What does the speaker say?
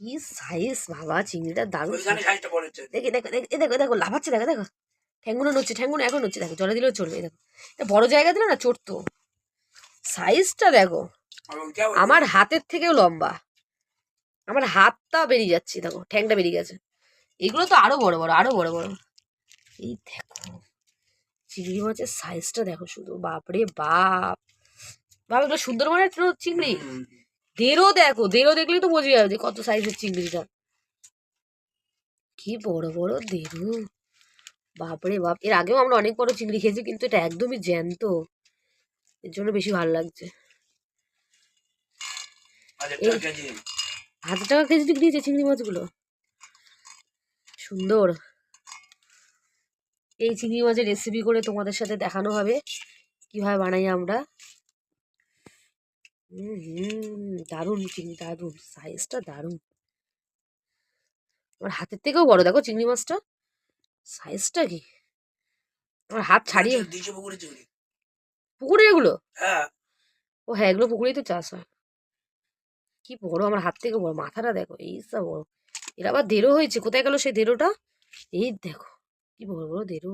কি সাইজ বাবা চিংড়িটা দারুণ দেখি দেখো দেখো দেখো দেখো লাফাচ্ছে দেখো দেখো। ঠ্যাঙ্গুনো নড়ছে ঠ্যাঙ্গুনো এখন নড়ছে দেখো জলে দিলেও চলবে দেখো। এটা বড় জায়গা দিলে না চড়তো। সাইজটা দেখো। আমার হাতের থেকেও লম্বা। আমার হাতটা বেরিয়ে যাচ্ছে দেখো ঠ্যাংটা বেরিয়ে গেছে। এগুলো তো আরও বড় বড় আরও বড় বড়। এই দেখো চিংড়ি মাছের সাইজটা দেখো শুধু। বাপরে বাপ। বাপ এগুলো সুন্দরবনের তো চিংড়ি। দেরো দেখো দেরো দেখলেই তো বোঝা যাবে যে কত সাইজের চিংড়িটা। কি বড় বড় দেরো বাপরে বাপ এর আগেও আমরা অনেক বড় চিংড়ি খেয়েছি কিন্তু এটা একদমই জ্যান্ত। এর জন্য বেশি ভালো লাগছে। হাজার এই- টাকা কেজি। হাজার টাকা কেজি হয়েছে চিংড়ি মাছগুলো। সুন্দর। এই চিংড়ি মাছের রেসিপি করে তোমাদের সাথে দেখানো হবে কীভাবে বানাই আমরা। হুম দারুণ চিংড়ি দারুণ। সাইজটা দারুণ। আমার হাতের থেকেও বড় দেখো চিংড়ি মাছটা। সাইজটা কি? আমার হাত ছাড়িয়ে পুকুরে এগুলো? হ্যাঁ। ও হ্যাঁ এগুলো পুকুরেই তো চাষ হয়। কি বড় আমার হাত থেকে বড় মাথাটা দেখো এই সব বড়। এর আবার দেরো হয়েছে কোথায় গেল সেই দেরোটা? এই দেখো কি বড় বড় দেরো।